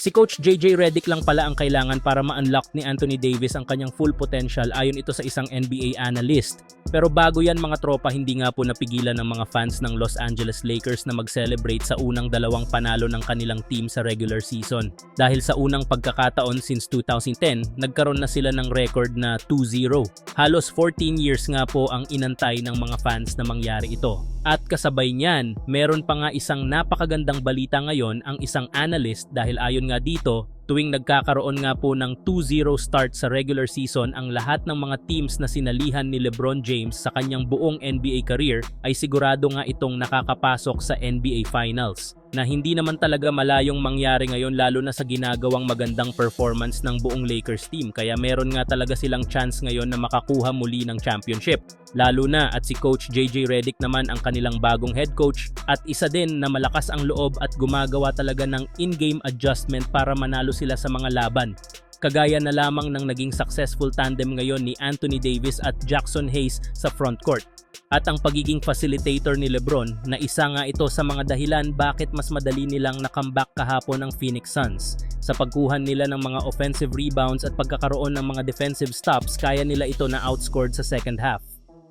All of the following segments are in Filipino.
Si Coach JJ Redick lang pala ang kailangan para ma-unlock ni Anthony Davis ang kanyang full potential ayon ito sa isang NBA analyst. Pero bago yan mga tropa, hindi nga po napigilan ng mga fans ng Los Angeles Lakers na mag-celebrate sa unang dalawang panalo ng kanilang team sa regular season. Dahil sa unang pagkakataon since 2010, nagkaroon na sila ng record na 2-0. Halos 14 years nga po ang inantay ng mga fans na mangyari ito. At kasabay niyan, meron pa nga isang napakagandang balita ngayon ang isang analyst dahil ayon nga dito, tuwing nagkakaroon nga po ng 2-0 start sa regular season ang lahat ng mga teams na sinalihan ni LeBron James sa kanyang buong NBA career ay sigurado nga itong nakakapasok sa NBA Finals na hindi naman talaga malayong mangyari ngayon lalo na sa ginagawang magandang performance ng buong Lakers team kaya meron nga talaga silang chance ngayon na makakuha muli ng championship. Lalo na at si Coach JJ Redick naman ang kanilang bagong head coach at isa din na malakas ang loob at gumagawa talaga ng in-game adjustment para manalo sila sa mga laban. Kagaya na lamang ng naging successful tandem ngayon ni Anthony Davis at Jackson Hayes sa front court at ang pagiging facilitator ni Lebron na isa nga ito sa mga dahilan bakit mas madali nilang nakambak kahapon ng Phoenix Suns. Sa pagkuhan nila ng mga offensive rebounds at pagkakaroon ng mga defensive stops, kaya nila ito na outscored sa second half.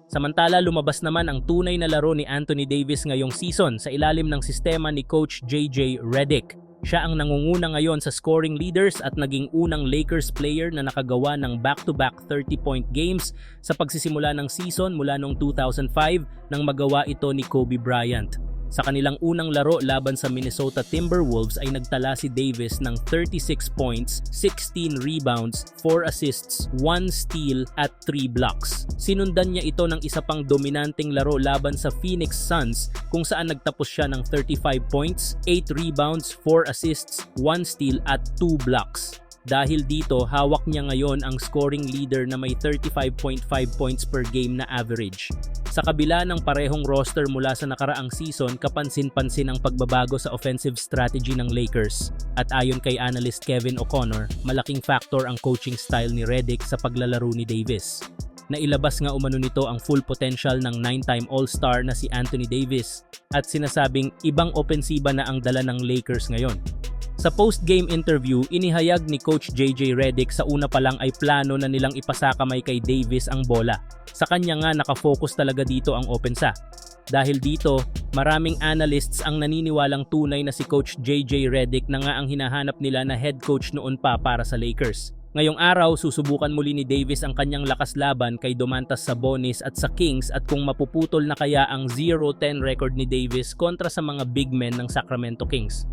Samantala, lumabas naman ang tunay na laro ni Anthony Davis ngayong season sa ilalim ng sistema ni Coach JJ Redick. Siya ang nangunguna ngayon sa scoring leaders at naging unang Lakers player na nakagawa ng back-to-back 30-point games sa pagsisimula ng season mula noong 2005 nang magawa ito ni Kobe Bryant. Sa kanilang unang laro laban sa Minnesota Timberwolves ay nagtala si Davis ng 36 points, 16 rebounds, 4 assists, 1 steal at 3 blocks. Sinundan niya ito ng isa pang dominanteng laro laban sa Phoenix Suns kung saan nagtapos siya ng 35 points, 8 rebounds, 4 assists, 1 steal at 2 blocks. Dahil dito, hawak niya ngayon ang scoring leader na may 35.5 points per game na average. Sa kabila ng parehong roster mula sa nakaraang season, kapansin-pansin ang pagbabago sa offensive strategy ng Lakers. At ayon kay analyst Kevin O'Connor, malaking factor ang coaching style ni Redick sa paglalaro ni Davis. Nailabas nga umano nito ang full potential ng 9-time All-Star na si Anthony Davis at sinasabing ibang opensiba na ang dala ng Lakers ngayon. Sa post-game interview, inihayag ni Coach JJ Redick sa una pa lang ay plano na nilang ipasakamay kay Davis ang bola. Sa kanya nga nakafocus talaga dito ang opensa. Dahil dito, maraming analysts ang naniniwalang tunay na si Coach JJ Redick na nga ang hinahanap nila na head coach noon pa para sa Lakers. Ngayong araw, susubukan muli ni Davis ang kanyang lakas laban kay Domantas Sabonis at sa Kings at kung mapuputol na kaya ang 0-10 record ni Davis kontra sa mga big men ng Sacramento Kings.